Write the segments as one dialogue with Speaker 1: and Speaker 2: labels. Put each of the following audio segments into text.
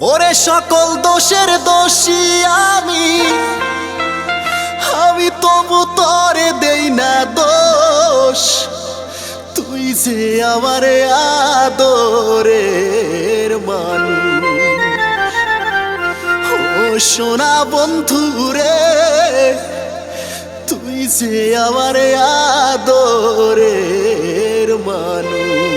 Speaker 1: ওরে সকল দোষের দোষী আমি। আমি তবু তরে দেই না দোষ। তুই যে আমারে আদরের মানুষ। ও সোনা বন্ধু রে, তুই যে আমারে আদরের মানুষ।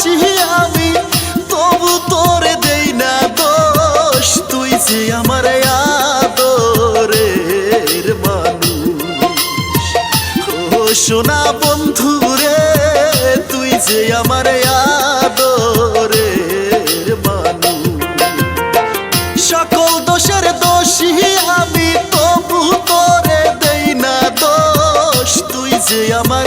Speaker 1: দোষী আমি, তবু তোরে দেই না দোষ। তুই যে আমার আদরের মানুষ। ও সোনা বন্ধু রে, তুই যে আমার আদরের মানুষ। সকল দোষের দোষী আমি, তবু তোরে দেই না দোষ। তুই যে আমার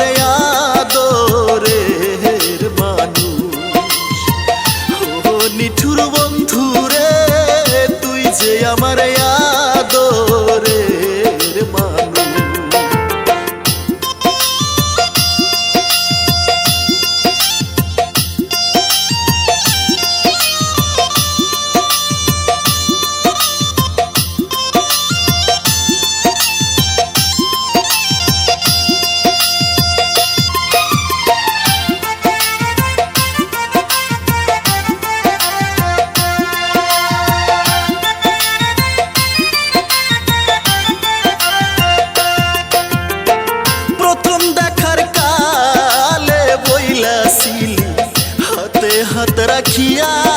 Speaker 1: হাত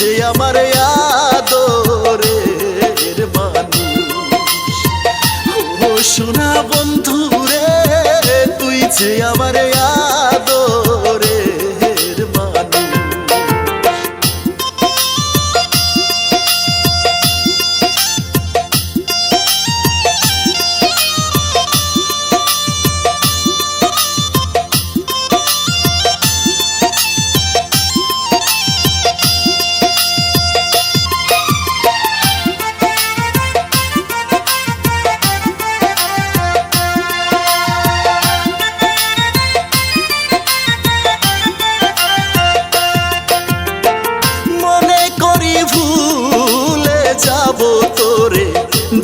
Speaker 1: যে আমার আদরের মানুষ। ও বন্ধু রে তুই যে আমার আদরের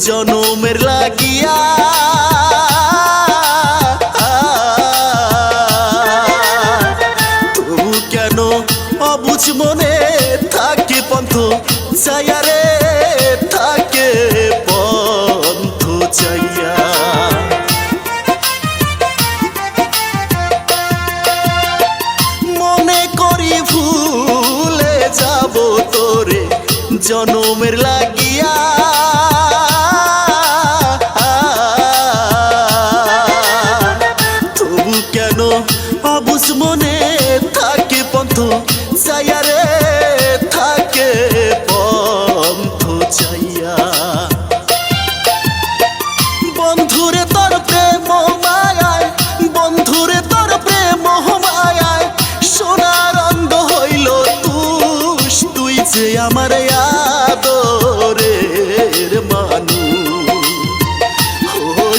Speaker 1: জনমের লাগিয়া। তবু কেন অবুঝ মনে থাকে পন্থ? চাইয়া রে, থাকে পন্থ চাইয়া মনে করি ভুলে যাব তোরে, জনমের লাগিয়া।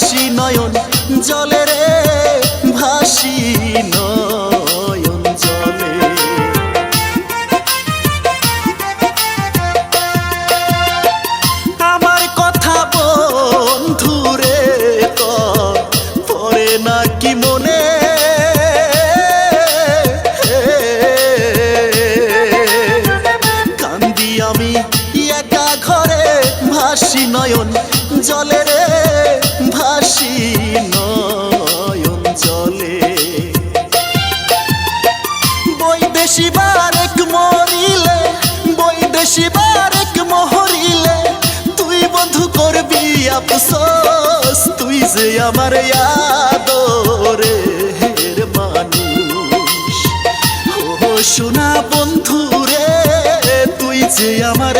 Speaker 1: ভাসি নয়ন, জলে রে ভাসি নয়ন জলে। আমার কথা বন্ধু রে তোর পরে নাকি মনে? কান্দি আমি একা ঘরে ভাসি নয়ন, জলে রে ভাসি নয়ন বৈদেশি বারেক মহরিলে, তুই বন্ধু করবি তুই যে আমার রে তুই যে আমার